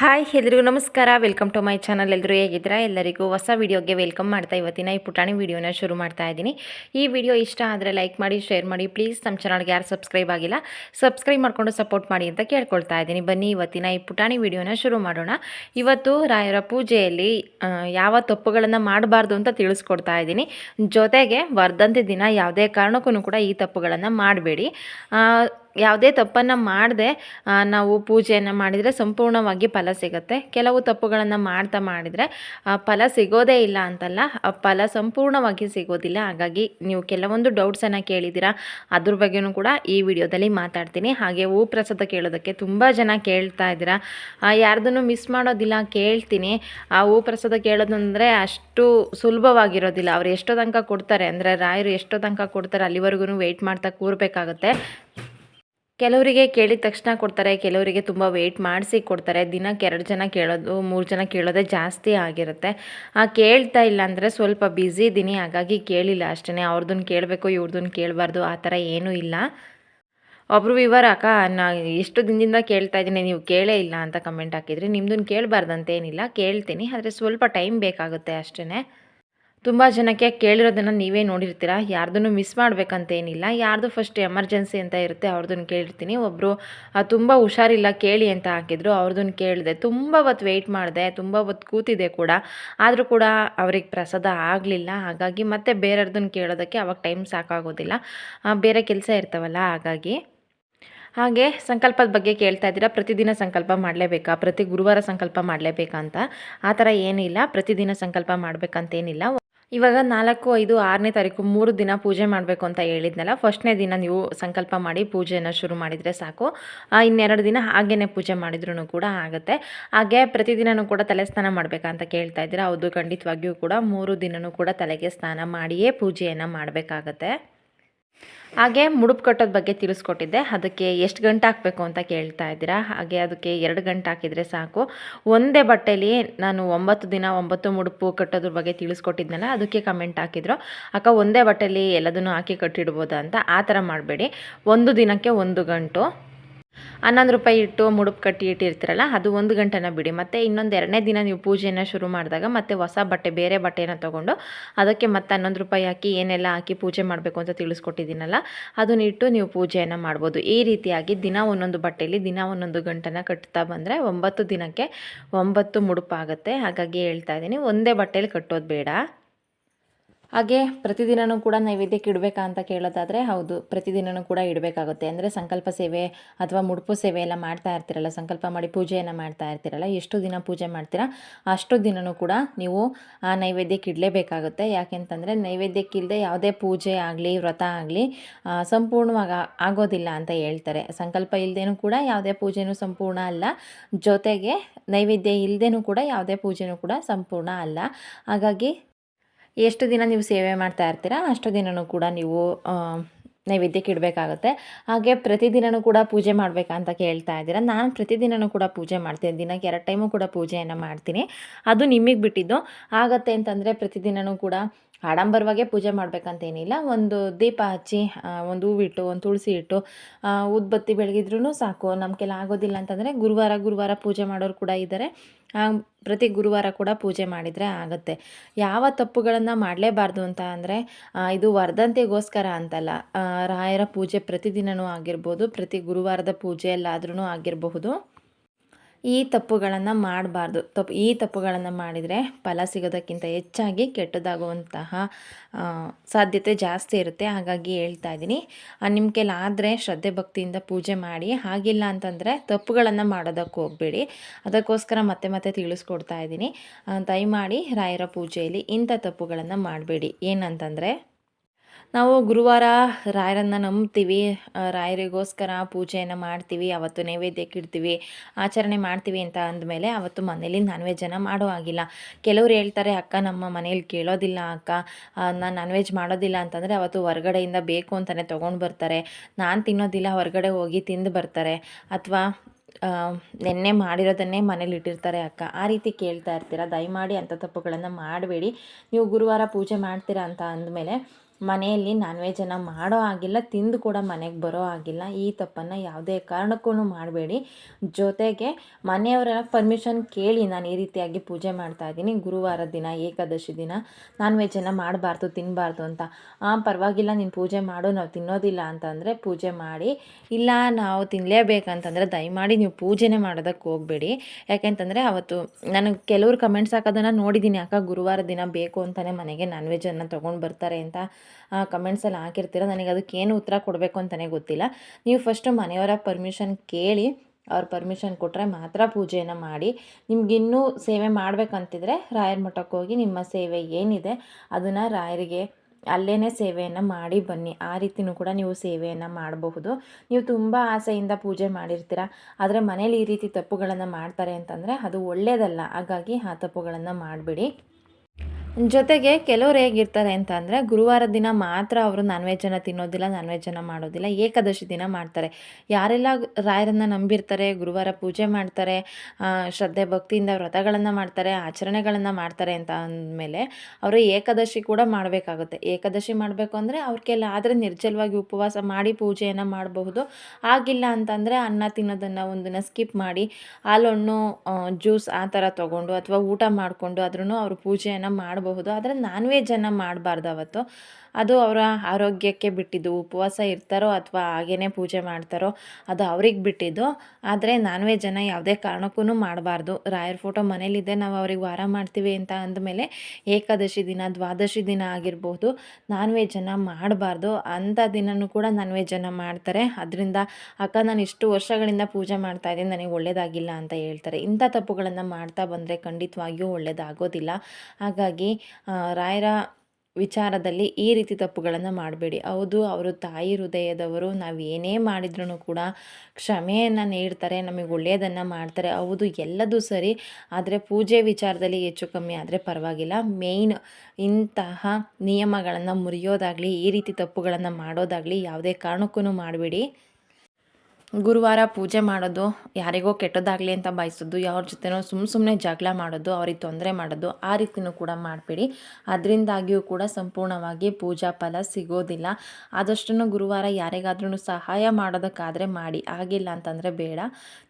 Hi ಎಲ್ರಿಗೂ ನಮಸ್ಕಾರ. Welcome to my channel ಎಲ್ಲರೂ ಹೇಗಿದ್ದೀರಾ? ಎಲ್ಲರಿಗೂ ಹೊಸ ವಿಡಿಯೋಗೆ ವೆಲ್ಕಮ್ ಮಾಡ್ತಾ ಇವತ್ತಿನ ಈ ಪುಟಾಣಿ ವಿಡಿಯೋನ ಶುರು ಮಾಡ್ತಾ ಇದ್ದೀನಿ. ಈ ವಿಡಿಯೋ ಇಷ್ಟ ಆದರೆ ಲೈಕ್ ಮಾಡಿ ಶೇರ್ ಮಾಡಿ. ಪ್ಲೀಸ್ ನಮ್ಮ ಚಾನಲ್ಗೆ ಯಾರು ಸಬ್ಸ್ಕ್ರೈಬ್ ಆಗಿಲ್ಲ ಸಬ್ಸ್ಕ್ರೈಬ್ ಮಾಡ್ಕೊಂಡು ಸಪೋರ್ಟ್ ಮಾಡಿ ಅಂತ ಕೇಳ್ಕೊಳ್ತಾ ಇದ್ದೀನಿ. ಬನ್ನಿ ಇವತ್ತಿನ ಈ ಪುಟಾಣಿ ವಿಡಿಯೋನ ಶುರು ಮಾಡೋಣ. ಇವತ್ತು ರಾಯರ ಪೂಜೆಯಲ್ಲಿ ಯಾವ ತಪ್ಪುಗಳನ್ನು ಮಾಡಬಾರ್ದು ಅಂತ ತಿಳಿಸ್ಕೊಡ್ತಾ ಇದ್ದೀನಿ. ಜೊತೆಗೆ ವರ್ಧಂತಿ ದಿನ ಯಾವುದೇ ಕಾರಣಕ್ಕೂ ಕೂಡ ಈ ತಪ್ಪುಗಳನ್ನು ಮಾಡಬೇಡಿ. ಯಾವುದೇ ತಪ್ಪನ್ನು ಮಾಡದೆ ನಾವು ಪೂಜೆಯನ್ನು ಮಾಡಿದರೆ ಸಂಪೂರ್ಣವಾಗಿ ಫಲ ಸಿಗುತ್ತೆ. ಕೆಲವು ತಪ್ಪುಗಳನ್ನು ಮಾಡ್ತಾ ಮಾಡಿದರೆ ಫಲ ಸಿಗೋದೇ ಇಲ್ಲ ಅಂತಲ್ಲ ಫಲ ಸಂಪೂರ್ಣವಾಗಿ ಸಿಗೋದಿಲ್ಲ. ಹಾಗಾಗಿ ನೀವು ಕೆಲವೊಂದು ಡೌಟ್ಸನ್ನು ಕೇಳಿದ್ದೀರಾ, ಅದ್ರ ಬಗ್ಗೆನೂ ಕೂಡ ಈ ವಿಡಿಯೋದಲ್ಲಿ ಮಾತಾಡ್ತೀನಿ. ಹಾಗೆ ಹೂ ಪ್ರಸಾದ ಕೇಳೋದಕ್ಕೆ ತುಂಬ ಜನ ಕೇಳ್ತಾ ಇದ್ದೀರಾ ಯಾರ್ದನ್ನು ಮಿಸ್ ಮಾಡೋದಿಲ್ಲ ಕೇಳ್ತೀನಿ. ಆ ಹೂ ಪ್ರಸಾದ ಕೇಳೋದಂದರೆ ಅಷ್ಟು ಸುಲಭವಾಗಿರೋದಿಲ್ಲ. ಅವ್ರು ಎಷ್ಟೋ ತನಕ ಕೊಡ್ತಾರೆ, ಅಂದರೆ ರಾಯರು ಎಷ್ಟೋ ತನಕ ಕೊಡ್ತಾರೆ, ಅಲ್ಲಿವರೆಗೂ ವೆಯ್ಟ್ ಮಾಡ್ತಾ ಕೂರಬೇಕಾಗತ್ತೆ. ಕೆಲವರಿಗೆ ಕೇಳಿದ ತಕ್ಷಣ ಕೊಡ್ತಾರೆ, ಕೆಲವರಿಗೆ ತುಂಬ ವೆಯ್ಟ್ ಮಾಡಿಸಿ ಕೊಡ್ತಾರೆ. ದಿನಕ್ಕೆ ಎರಡು ಜನ ಕೇಳೋದು, ಮೂರು ಜನ ಕೇಳೋದೇ ಜಾಸ್ತಿ ಆಗಿರುತ್ತೆ. ಆ ಕೇಳ್ತಾ ಇಲ್ಲ ಅಂದರೆ ಸ್ವಲ್ಪ ಬ್ಯುಸಿ ಇದ್ದೀನಿ ಹಾಗಾಗಿ ಕೇಳಿಲ್ಲ ಅಷ್ಟೇ ಅವ್ರದ್ದನ್ನು ಕೇಳಬೇಕು ಇವ್ರದ್ದನ್ನು ಕೇಳಬಾರ್ದು, ಆ ಥರ ಏನೂ ಇಲ್ಲ. ಒಬ್ಬರು ವಿವರ, ಅಕ್ಕ, ನಾ ಎಷ್ಟು ದಿನದಿಂದ ಕೇಳ್ತಾ ಇದ್ದೀನಿ, ನೀವು ಕೇಳೇ ಇಲ್ಲ ಅಂತ ಕಮೆಂಟ್ ಹಾಕಿದ್ರಿ ನಿಮ್ದನ್ನು ಕೇಳಬಾರ್ದಂತೇನಿಲ್ಲ. ಕೇಳ್ತೀನಿ, ಆದರೆ ಸ್ವಲ್ಪ ಟೈಮ್ ಬೇಕಾಗುತ್ತೆ ಅಷ್ಟೇ ತುಂಬ ಜನಕ್ಕೆ ಕೇಳಿರೋದನ್ನು ನೀವೇ ನೋಡಿರ್ತೀರ? ಯಾರ್ದನ್ನು ಮಿಸ್ ಮಾಡಬೇಕಂತ ಏನಿಲ್ಲ ಯಾರ್ದು ಫಸ್ಟ್ ಎಮರ್ಜೆನ್ಸಿ ಅಂತ ಇರುತ್ತೆ ಅವ್ರದ್ದನ್ನು ಕೇಳಿರ್ತೀನಿ. ಒಬ್ಬರು ತುಂಬ ಹುಷಾರಿಲ್ಲ, ಕೇಳಿ ಅಂತ ಹಾಕಿದ್ರು ಅವ್ರದ್ದನ್ನು ಕೇಳಿದೆ. ತುಂಬ ಹೊತ್ತು ವೆಯ್ಟ್ ಮಾಡಿದೆ, ತುಂಬ ಹೊತ್ತು ಕೂತಿದೆ ಕೂಡ. ಆದರೂ ಕೂಡ ಅವ್ರಿಗೆ ಪ್ರಸಾದ ಆಗಲಿಲ್ಲ. ಹಾಗಾಗಿ ಮತ್ತೆ ಬೇರೆಯವ್ರದ್ದನ್ನ ಕೇಳೋದಕ್ಕೆ ಅವಾಗ ಟೈಮ್ ಸಾಕಾಗೋದಿಲ್ಲ. ಬೇರೆ ಕೆಲಸ ಇರ್ತಾವಲ್ಲ, ಹಾಗಾಗಿ. ಹಾಗೆ ಸಂಕಲ್ಪದ ಬಗ್ಗೆ ಕೇಳ್ತಾ ಇದ್ದೀರಾ? ಪ್ರತಿದಿನ ಸಂಕಲ್ಪ ಮಾಡಲೇಬೇಕಾ? ಪ್ರತಿ ಗುರುವಾರ ಸಂಕಲ್ಪ ಮಾಡಲೇಬೇಕಾ ಅಂತ? ಆ ಥರ ಏನಿಲ್ಲ. ಪ್ರತಿದಿನ ಸಂಕಲ್ಪ ಮಾಡಬೇಕಂತೇನಿಲ್ಲ. ಇವಾಗ ನಾಲ್ಕು, ಐದು, ಆರನೇ ತಾರೀಕು ಮೂರು ದಿನ ಪೂಜೆ ಮಾಡಬೇಕು ಅಂತ ಹೇಳಿದ್ನಲ್ಲ, ಫಸ್ಟ್ನೇ ದಿನ ನೀವು ಸಂಕಲ್ಪ ಮಾಡಿ ಪೂಜೆಯನ್ನು ಶುರು ಮಾಡಿದರೆ ಸಾಕು. ಇನ್ನೆರಡು ದಿನ ಹಾಗೇ ಪೂಜೆ ಮಾಡಿದ್ರೂ ಕೂಡ ಆಗುತ್ತೆ. ಹಾಗೆ ಪ್ರತಿದಿನವೂ ಕೂಡ ತಲೆ ಸ್ನಾನ ಮಾಡಬೇಕಂತ ಕೇಳ್ತಾ ಇದ್ದೀರಾ ಹೌದು ಖಂಡಿತವಾಗಿಯೂ ಕೂಡ ಮೂರು ದಿನವೂ ಕೂಡ ತಲೆಗೆ ಸ್ನಾನ ಮಾಡಿಯೇ ಪೂಜೆಯನ್ನು ಮಾಡಬೇಕಾಗತ್ತೆ. ಹಾಗೆ ಮುಡುಪು ಕಟ್ಟೋದ ಬಗ್ಗೆ ತಿಳಿಸ್ಕೊಟ್ಟಿದ್ದೆ. ಅದಕ್ಕೆ ಎಷ್ಟು ಗಂಟೆ ಹಾಕಬೇಕು ಅಂತ ಕೇಳ್ತಾ ಇದ್ದೀರಾ? ಹಾಗೆ ಅದಕ್ಕೆ ಎರಡು ಗಂಟೆ ಹಾಕಿದರೆ ಸಾಕು. ಒಂದೇ ಬಟ್ಟೆಲಿ ನಾನು ಒಂಬತ್ತು ದಿನ ಒಂಬತ್ತು ಮುಡುಪು ಕಟ್ಟೋದ್ರ ಬಗ್ಗೆ ತಿಳಿಸ್ಕೊಟ್ಟಿದ್ನಲ್ಲ, ಅದಕ್ಕೆ ಕಮೆಂಟ್ ಹಾಕಿದ್ರು. ಅಕ್ಕ, ಒಂದೇ ಬಟ್ಟೆಲಿ ಎಲ್ಲದನ್ನು ಹಾಕಿ ಕಟ್ಟಿಡ್ಬೋದಾ ಅಂತ? ಆ ಥರ ಮಾಡಬೇಡಿ. ಒಂದು ದಿನಕ್ಕೆ ಒಂದು ಗಂಟು. ಹನ್ನೊಂದು ರೂಪಾಯಿ ಇಟ್ಟು ಮುಡುಪು ಕಟ್ಟಿ ಇಟ್ಟಿರ್ತೀರಲ್ಲ, ಅದು ಒಂದು ಗಂಟೆನ ಬಿಡಿ. ಮತ್ತು ಇನ್ನೊಂದು ಎರಡನೇ ದಿನ ನೀವು ಪೂಜೆಯನ್ನು ಶುರು ಮಾಡಿದಾಗ ಮತ್ತೆ ಹೊಸ ಬಟ್ಟೆ, ಬೇರೆ ಬಟ್ಟೆನ ತೊಗೊಂಡು ಅದಕ್ಕೆ ಮತ್ತೆ ಹನ್ನೊಂದು ರೂಪಾಯಿ ಹಾಕಿ ಏನೆಲ್ಲ ಹಾಕಿ ಪೂಜೆ ಮಾಡಬೇಕು ಅಂತ ತಿಳಿಸ್ಕೊಟ್ಟಿದ್ದೀನಲ್ಲ, ಅದನ್ನ ಇಟ್ಟು ನೀವು ಪೂಜೆಯನ್ನು ಮಾಡ್ಬೋದು. ಈ ರೀತಿಯಾಗಿ ದಿನ ಒಂದೊಂದು ಬಟ್ಟೆಯಲ್ಲಿ ದಿನ ಒಂದೊಂದು ಗಂಟೆನ ಕಟ್ತಾ ಬಂದರೆ ಒಂಬತ್ತು ದಿನಕ್ಕೆ ಒಂಬತ್ತು ಮುಡುಪಾಗುತ್ತೆ. ಹಾಗಾಗಿ ಹೇಳ್ತಾ ಇದ್ದೀನಿ, ಒಂದೇ ಬಟ್ಟೆಯಲ್ಲಿ ಕಟ್ಟೋದು ಬೇಡ. ಹಾಗೆ ಪ್ರತಿದಿನವೂ ಕೂಡ ನೈವೇದ್ಯಕ್ಕೆ ಇಡಬೇಕಾ ಅಂತ ಕೇಳೋದಾದರೆ ಹೌದು, ಪ್ರತಿದಿನನೂ ಕೂಡ ಇಡಬೇಕಾಗುತ್ತೆ. ಅಂದರೆ ಸಂಕಲ್ಪ ಸೇವೆ ಅಥವಾ ಮುಡುಪು ಸೇವೆ ಎಲ್ಲ ಮಾಡ್ತಾ ಇರ್ತೀರಲ್ಲ, ಸಂಕಲ್ಪ ಮಾಡಿ ಪೂಜೆಯನ್ನು ಮಾಡ್ತಾ ಇರ್ತೀರಲ್ಲ, ಎಷ್ಟು ದಿನ ಪೂಜೆ ಮಾಡ್ತೀರಾ ಅಷ್ಟು ದಿನವೂ ಕೂಡ ನೀವು ಆ ನೈವೇದ್ಯಕ್ಕೆ ಇಡಲೇಬೇಕಾಗುತ್ತೆ. ಯಾಕೆಂತಂದರೆ ನೈವೇದ್ಯಕ್ಕಿಲ್ಲದೆ ಯಾವುದೇ ಪೂಜೆ ಆಗಲಿ, ವ್ರತ ಆಗಲಿ ಸಂಪೂರ್ಣವಾಗಿ ಆಗೋದಿಲ್ಲ ಅಂತ ಹೇಳ್ತಾರೆ. ಸಂಕಲ್ಪ ಇಲ್ಲದೇನೂ ಕೂಡ ಯಾವುದೇ ಪೂಜೆನೂ ಸಂಪೂರ್ಣ ಅಲ್ಲ. ಜೊತೆಗೆ ನೈವೇದ್ಯ ಇಲ್ಲದೇನೂ ಕೂಡ ಯಾವುದೇ ಪೂಜೆನೂ ಕೂಡ ಸಂಪೂರ್ಣ ಅಲ್ಲ. ಹಾಗಾಗಿ ಎಷ್ಟು ದಿನ ನೀವು ಸೇವೆ ಮಾಡ್ತಾ ಇರ್ತೀರಾ, ಅಷ್ಟು ದಿನವೂ ಕೂಡ ನೀವು ನೈವೇದ್ಯಕ್ಕೆ ಇಡಬೇಕಾಗುತ್ತೆ. ಹಾಗೆ ಪ್ರತಿದಿನವೂ ಕೂಡ ಪೂಜೆ ಮಾಡಬೇಕಾ ಅಂತ ಕೇಳ್ತಾ ಇದ್ದೀರಾ. ನಾನು ಪ್ರತಿದಿನವೂ ಕೂಡ ಪೂಜೆ ಮಾಡ್ತೀನಿ. ದಿನಕ್ಕೆ ಎರಡು ಟೈಮು ಕೂಡ ಪೂಜೆಯನ್ನು ಮಾಡ್ತೀನಿ. ಅದು ನಿಮಗೆ ಬಿಟ್ಟಿದ್ದು. ಆಗತ್ತೆ ಅಂತಂದರೆ ಪ್ರತಿದಿನವೂ ಕೂಡ ಆಡಂಬರವಾಗೇ ಪೂಜೆ ಮಾಡಬೇಕಂತೇನಿಲ್ಲ. ಒಂದು ದೀಪ ಹಚ್ಚಿ ಒಂದು ಹೂವಿಟ್ಟು, ಒಂದು ತುಳಸಿ ಇಟ್ಟು ಉದ್ಬತ್ತಿ ಬೆಳಗಿದ್ರೂ ಸಾಕು. ನಮಗೆಲ್ಲ ಆಗೋದಿಲ್ಲ ಅಂತಂದರೆ ಗುರುವಾರ ಗುರುವಾರ ಪೂಜೆ ಮಾಡೋರು ಕೂಡ ಇದ್ದಾರೆ ಪ್ರತಿ ಗುರುವಾರ ಕೂಡ ಪೂಜೆ ಮಾಡಿದರೆ ಆಗುತ್ತೆ. ಯಾವ ತಪ್ಪುಗಳನ್ನು ಮಾಡಲೇಬಾರ್ದು ಅಂತ ಅಂದರೆ ಇದು ವರ್ಧಂತಿಗೋಸ್ಕರ ಅಂತಲ್ಲ. ರಾಯರ ಪೂಜೆ ಪ್ರತಿದಿನವೂ ಆಗಿರ್ಬೋದು, ಪ್ರತಿ ಗುರುವಾರದ ಪೂಜೆಯಲ್ಲಾದ್ರೂ ಆಗಿರಬಹುದು. ಈ ತಪ್ಪುಗಳನ್ನು ಮಾಡಬಾರ್ದು. ತಪ್ಪು ಈ ತಪ್ಪುಗಳನ್ನು ಮಾಡಿದರೆ ಫಲ ಸಿಗೋದಕ್ಕಿಂತ ಹೆಚ್ಚಾಗಿ ಕೆಟ್ಟದಾಗುವಂತಹ ಸಾಧ್ಯತೆ ಜಾಸ್ತಿ ಇರುತ್ತೆ. ಹಾಗಾಗಿ ಹೇಳ್ತಾ ಇದ್ದೀನಿ. ನಿಮ್ಮ ಕೈಲಾದರೆ ಶ್ರದ್ಧೆ ಭಕ್ತಿಯಿಂದ ಪೂಜೆ ಮಾಡಿ. ಹಾಗಿಲ್ಲ ಅಂತಂದರೆ ತಪ್ಪುಗಳನ್ನು ಮಾಡೋದಕ್ಕೆ ಹೋಗಬೇಡಿ. ಅದಕ್ಕೋಸ್ಕರ ಮತ್ತೆ ಮತ್ತೆ ತಿಳಿಸ್ಕೊಡ್ತಾ ಇದ್ದೀನಿ. ದಯಮಾಡಿ ರಾಯರ ಪೂಜೆಯಲ್ಲಿ ಇಂಥ ತಪ್ಪುಗಳನ್ನು ಮಾಡಬೇಡಿ. ಏನಂತಂದರೆ ನಾವು ಗುರುವಾರ ರಾಯರನ್ನು ನಂಬ್ತೀವಿ. ರಾಯರಿಗೋಸ್ಕರ ಪೂಜೆಯನ್ನು ಮಾಡ್ತೀವಿ. ಅವತ್ತು ನೈವೇದ್ಯಕ್ಕೆ ಇಡ್ತೀವಿ. ಆಚರಣೆ ಮಾಡ್ತೀವಿ ಅಂತ ಅಂದಮೇಲೆ ಅವತ್ತು ಮನೇಲಿ ನಾನ್ ವೆಜ್ಜನ್ನು ಮಾಡೋ ಆಗಿಲ್ಲ ಕೆಲವ್ರು ಹೇಳ್ತಾರೆ, ಅಕ್ಕ, ನಮ್ಮ ಮನೇಲಿ ಕೇಳೋದಿಲ್ಲ ಅಕ್ಕ. ನಾನು ನಾನ್ ವೆಜ್ ಮಾಡೋದಿಲ್ಲ ಅಂತಂದರೆ ಅವತ್ತು ಹೊರಗಡೆಯಿಂದ ಬೇಕು ಅಂತಲೇ ತೊಗೊಂಡು ಬರ್ತಾರೆ. ನಾನು ತಿನ್ನೋದಿಲ್ಲ, ಹೊರಗಡೆ ಹೋಗಿ ತಿಂದು ಬರ್ತಾರೆ. ಅಥವಾ ನೆನ್ನೆ ಮಾಡಿರೋದನ್ನೇ ಮನೇಲಿ ಇಟ್ಟಿರ್ತಾರೆ ಅಕ್ಕ. ಆ ರೀತಿ ಕೇಳ್ತಾ ಇರ್ತೀರ? ದಯಮಾಡಿ ಅಂಥ ತಪ್ಪುಗಳನ್ನು ಮಾಡಬೇಡಿ. ನೀವು ಗುರುವಾರ ಪೂಜೆ ಮಾಡ್ತೀರಾ ಅಂತ ಅಂದಮೇಲೆ ಮನೆಯಲ್ಲಿ ನಾನ್ ವೆಜ್ಜನ್ನು ಮಾಡೋ ಆಗಿಲ್ಲ ತಿಂದು ಕೂಡ ಮನೆಗೆ ಬರೋ ಆಗಿಲ್ಲ ಈ ತಪ್ಪನ್ನು ಯಾವುದೇ ಕಾರಣಕ್ಕೂ ಮಾಡಬೇಡಿ. ಜೊತೆಗೆ ಮನೆಯವರೆಲ್ಲ ಪರ್ಮಿಷನ್ ಕೇಳಿ ನಾನು ಈ ರೀತಿಯಾಗಿ ಪೂಜೆ ಮಾಡ್ತಾ ಇದ್ದೀನಿ. ಗುರುವಾರ ದಿನ, ಏಕಾದಶಿ ದಿನ ನಾನ್ ವೆಜ್ಜನ್ನು ಮಾಡಬಾರ್ದು ತಿನ್ನಬಾರ್ದು ಅಂತ. ಪರವಾಗಿಲ್ಲ, ನೀನು ಪೂಜೆ ಮಾಡು, ನಾವು ತಿನ್ನೋದಿಲ್ಲ ಅಂತಂದರೆ ಪೂಜೆ ಮಾಡಿ. ಇಲ್ಲ, ನಾವು ತಿನ್ನಲೇಬೇಕಂತಂದರೆ ದಯಮಾಡಿ ನೀವು ಪೂಜೆನೆ ಮಾಡೋದಕ್ಕೆ ಹೋಗಬೇಡಿ. ಯಾಕೆಂತಂದರೆ ಅವತ್ತು ನನಗೆ ಕೆಲವ್ರು ಕಮೆಂಟ್ಸ್ ಹಾಕೋದನ್ನು ನೋಡಿದ್ದೀನಿ ಅಕ್ಕ, ಗುರುವಾರ ದಿನ ಬೇಕು ಅಂತಲೇ ಮನೆಗೆ ನಾನ್ ವೆಜ್ಜನ್ನು ತೊಗೊಂಡು ಬರ್ತಾರೆ ಅಂತ. ಕಮೆಂಟ್ಸಲ್ಲಿ ಹಾಕಿರ್ತೀರ. ನನಗೆ ಅದಕ್ಕೆ ಏನು ಉತ್ತರ ಕೊಡಬೇಕು ಅಂತಲೇ ಗೊತ್ತಿಲ್ಲ. ನೀವು ಫಸ್ಟು ಮನೆಯವರ ಪರ್ಮಿಷನ್ ಕೇಳಿ, ಅವ್ರ ಪರ್ಮಿಷನ್ ಕೊಟ್ಟರೆ ಮಾತ್ರ ಪೂಜೆಯನ್ನು ಮಾಡಿ. ನಿಮ್ಗಿನ್ನೂ ಸೇವೆ ಮಾಡಬೇಕಂತಿದ್ರೆ ರಾಯರ ಮಠಕ್ಕೆ ಹೋಗಿ ನಿಮ್ಮ ಸೇವೆ ಏನಿದೆ ಅದನ್ನು ರಾಯರಿಗೆ ಅಲ್ಲೇ ಸೇವೆಯನ್ನು ಮಾಡಿ ಬನ್ನಿ. ಆ ರೀತಿಯೂ ಕೂಡ ನೀವು ಸೇವೆಯನ್ನು ಮಾಡಬಹುದು. ನೀವು ತುಂಬ ಆಸೆಯಿಂದ ಪೂಜೆ ಮಾಡಿರ್ತೀರ. ಆದರೆ ಮನೇಲಿ ಈ ರೀತಿ ತಪ್ಪುಗಳನ್ನು ಮಾಡ್ತಾರೆ ಅಂತಂದರೆ ಅದು ಒಳ್ಳೆಯದಲ್ಲ ಹಾಗಾಗಿ ಆ ತಪ್ಪುಗಳನ್ನು ಮಾಡಬೇಡಿ. ಜೊತೆಗೆ ಕೆಲವ್ರು ಹೇಗಿರ್ತಾರೆ ಅಂತ ಅಂದರೆ ಗುರುವಾರ ದಿನ ಮಾತ್ರ ಅವರು ನಾನ್ ವೆಜ್ಜನ್ನು ತಿನ್ನೋದಿಲ್ಲ ನಾನ್ ವೆಜ್ಜನ್ನು ಮಾಡೋದಿಲ್ಲ. ಏಕಾದಶಿ ದಿನ ಮಾಡ್ತಾರೆ. ಯಾರೆಲ್ಲ ರಾಯರನ್ನು ನಂಬಿರ್ತಾರೆ, ಗುರುವಾರ ಪೂಜೆ ಮಾಡ್ತಾರೆ ಶ್ರದ್ಧೆ ಭಕ್ತಿಯಿಂದ ವ್ರತಗಳನ್ನು ಮಾಡ್ತಾರೆ, ಆಚರಣೆಗಳನ್ನು ಮಾಡ್ತಾರೆ ಅಂತ ಅಂದಮೇಲೆ ಅವರು ಏಕಾದಶಿ ಕೂಡ ಮಾಡಬೇಕಾಗುತ್ತೆ. ಏಕಾದಶಿ ಮಾಡಬೇಕು ಅಂದರೆ ಅವ್ರಿಗೆಲ್ಲ ಆದರೆ ನಿರ್ಜಲವಾಗಿ ಉಪವಾಸ ಮಾಡಿ ಪೂಜೆಯನ್ನು ಮಾಡಬಹುದು. ಆಗಿಲ್ಲ ಅಂತಂದರೆ ಅನ್ನ ತಿನ್ನೋದನ್ನು ಒಂದನ್ನು ಸ್ಕಿಪ್ ಮಾಡಿ, ಹಾಲಣ್ಣು ಜ್ಯೂಸ್ ಆ ಥರ ತೊಗೊಂಡು ಅಥವಾ ಊಟ ಮಾಡಿಕೊಂಡು ಅದ್ರೂ ಅವರು ಪೂಜೆಯನ್ನು ಮಾಡಿ ಮಾಡಬಹುದು. ಆದರೆ ನಾನ್ ವೆಜ್ಜನ್ನು ಮಾಡಬಾರ್ದು ಅವತ್ತು. ಅದು ಅವರ ಆರೋಗ್ಯಕ್ಕೆ ಬಿಟ್ಟಿದ್ದು, ಉಪವಾಸ ಇರ್ತಾರೋ ಅಥವಾ ಹಾಗೇ ಪೂಜೆ ಮಾಡ್ತಾರೋ ಅದು ಅವ್ರಿಗೆ ಬಿಟ್ಟಿದ್ದು. ಆದರೆ ನಾನ್ ವೆಜ್ಜನ್ನು ಯಾವುದೇ ಕಾರಣಕ್ಕೂ ಮಾಡಬಾರ್ದು. ರಾಯರ ಫೋಟೋ ಮನೇಲಿದ್ದೆ ನಾವು ಅವ್ರಿಗೆ ವಾರ ಮಾಡ್ತೀವಿ ಅಂತ ಅಂದಮೇಲೆ ಏಕಾದಶಿ ದಿನ, ದ್ವಾದಶಿ ದಿನ ಆಗಿರ್ಬೋದು ನಾನ್ ವೆಜ್ಜನ್ನು ಮಾಡಬಾರ್ದು. ಅಂಥ ದಿನವೂ ಕೂಡ ನಾನ್ ವೆಜ್ಜನ್ನು ಮಾಡ್ತಾರೆ. ಅದರಿಂದ ಅಕ್ಕ ನಾನು ಇಷ್ಟು ವರ್ಷಗಳಿಂದ ಪೂಜೆ ಮಾಡ್ತಾ ಇದ್ದೀನಿ, ನನಗೆ ಒಳ್ಳೇದಾಗಿಲ್ಲ ಅಂತ ಹೇಳ್ತಾರೆ. ಇಂಥ ತಪ್ಪುಗಳನ್ನು ಮಾಡ್ತಾ ಬಂದರೆ ಖಂಡಿತವಾಗಿಯೂ ಒಳ್ಳೆಯದಾಗೋದಿಲ್ಲ ಹಾಗಾಗಿ ರಾಯರ ವಿಚಾರದಲ್ಲಿ ಈ ರೀತಿ ತಪ್ಪುಗಳನ್ನು ಮಾಡಬೇಡಿ. ಹೌದು, ಅವರು ತಾಯಿ ಹೃದಯದವರು, ನಾವು ಏನೇ ಮಾಡಿದ್ರೂ ಕೂಡ ಕ್ಷಮೆಯನ್ನು ನೀಡ್ತಾರೆ, ನಮಗೆ ಒಳ್ಳೆಯದನ್ನು ಮಾಡ್ತಾರೆ. ಹೌದು, ಎಲ್ಲದೂ ಸರಿ, ಆದರೆ ಪೂಜೆ ವಿಚಾರದಲ್ಲಿ ಹೆಚ್ಚು ಕಮ್ಮಿ ಆದರೆ ಪರವಾಗಿಲ್ಲ. ಮೇಯ್ನ್ ಇಂತಹ ನಿಯಮಗಳನ್ನು ಮುರಿಯೋದಾಗಲಿ, ಈ ರೀತಿ ತಪ್ಪುಗಳನ್ನು ಮಾಡೋದಾಗಲಿ, ಯಾವುದೇ ಕಾರಣಕ್ಕೂ ಮಾಡಬೇಡಿ. ಗುರುವಾರ ಪೂಜೆ ಮಾಡೋದು, ಯಾರಿಗೋ ಕೆಟ್ಟದಾಗಲಿ ಅಂತ ಬಯಸೋದು, ಯಾವ್ರ ಜೊತೆನೋ ಸುಮ್ಮ ಸುಮ್ಮನೆ ಜಗಳ ಮಾಡೋದು, ಅವ್ರಿಗೆ ತೊಂದರೆ ಮಾಡೋದು, ಆ ರೀತಿನೂ ಕೂಡ ಮಾಡಬೇಡಿ. ಅದರಿಂದಾಗಿಯೂ ಕೂಡ ಸಂಪೂರ್ಣವಾಗಿ ಪೂಜಾ ಫಲ ಸಿಗೋದಿಲ್ಲ. ಆದಷ್ಟು ಗುರುವಾರ ಯಾರಿಗಾದ್ರೂ ಸಹಾಯ ಮಾಡೋದಕ್ಕಾದರೆ ಮಾಡಿ. ಆಗಿಲ್ಲ ಅಂತಂದರೆ ಬೇಡ.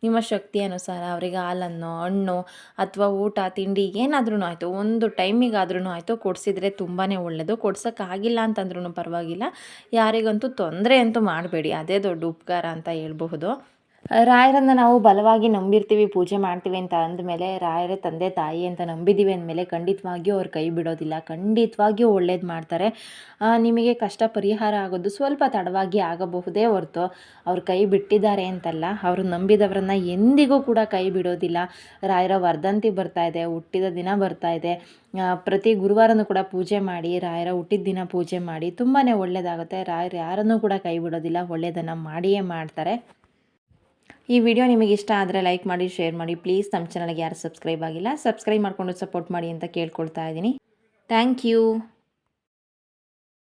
ನಿಮ್ಮ ಶಕ್ತಿ ಅನುಸಾರ ಅವರಿಗೆ ಹಾಲನ್ನು, ಹಣ್ಣು ಅಥವಾ ಊಟ, ತಿಂಡಿ ಏನಾದ್ರೂ ಆಯಿತು, ಒಂದು ಟೈಮಿಗಾದ್ರೂ ಆಯಿತು, ಕೊಡಿಸಿದ್ರೆ ತುಂಬಾ ಒಳ್ಳೆಯದು ಕೊಡ್ಸೋಕ್ಕಾಗಿಲ್ಲ ಅಂತಂದ್ರೂ ಪರವಾಗಿಲ್ಲ. ಯಾರಿಗಂತೂ ತೊಂದರೆ ಅಂತೂ ಮಾಡಬೇಡಿ. ಅದೇ ದೊಡ್ಡ ಉಪಕಾರ ಅಂತ ಹೇಳ್ಬೋದು ಹೇಳಬಹುದು ರಾಯರನ್ನು ನಾವು ಬಲವಾಗಿ ನಂಬಿರ್ತೀವಿ, ಪೂಜೆ ಮಾಡ್ತೀವಿ ಅಂತ ಅಂದಮೇಲೆ ರಾಯರ ತಂದೆ, ತಾಯಿ ಅಂತ ನಂಬಿದ್ದೀವಿ ಅಂದಮೇಲೆ ಖಂಡಿತವಾಗಿಯೂ ಅವ್ರು ಕೈ ಬಿಡೋದಿಲ್ಲ. ಖಂಡಿತವಾಗಿಯೂ ಒಳ್ಳೇದು ಮಾಡ್ತಾರೆ. ನಿಮಗೆ ಕಷ್ಟ ಪರಿಹಾರ ಆಗೋದು ಸ್ವಲ್ಪ ತಡವಾಗಿ ಆಗಬಹುದೇ ಹೊರತು ಅವ್ರು ಕೈ ಬಿಟ್ಟಿದ್ದಾರೆ ಅಂತಲ್ಲ, ಅವರು ನಂಬಿದವರನ್ನು ಎಂದಿಗೂ ಕೂಡ ಕೈ ಬಿಡೋದಿಲ್ಲ. ರಾಯರ ವರ್ಧಂತಿ ಬರ್ತಾ ಇದೆ, ಹುಟ್ಟಿದ ದಿನ ಬರ್ತಾ ಇದೆ. ಪ್ರತಿ ಗುರುವಾರನೂ ಕೂಡ ಪೂಜೆ ಮಾಡಿ, ರಾಯರ ಹುಟ್ಟಿದ ದಿನ ಪೂಜೆ ಮಾಡಿ ತುಂಬಾ ಒಳ್ಳೆಯದಾಗುತ್ತೆ ರಾಯರು ಯಾರನ್ನೂ ಕೂಡ ಕೈ ಬಿಡೋದಿಲ್ಲ ಒಳ್ಳೆಯದನ್ನು ಮಾಡಿಯೇ ಮಾಡ್ತಾರೆ. ಈ ವಿಡಿಯೋ ನಿಮಗೆ ಇಷ್ಟ ಆದರೆ ಲೈಕ್ ಮಾಡಿ, ಶೇರ್ ಮಾಡಿ. ಪ್ಲೀಸ್ ನಮ್ಮ ಚಾನಲ್ಗೆ ಯಾರು ಸಬ್ಸ್ಕ್ರೈಬ್ ಆಗಿಲ್ಲ ಸಬ್ಸ್ಕ್ರೈಬ್ ಮಾಡಿಕೊಂಡು ಸಪೋರ್ಟ್ ಮಾಡಿ ಅಂತ ಕೇಳ್ಕೊಳ್ತಾ ಇದ್ದೀನಿ. Thank you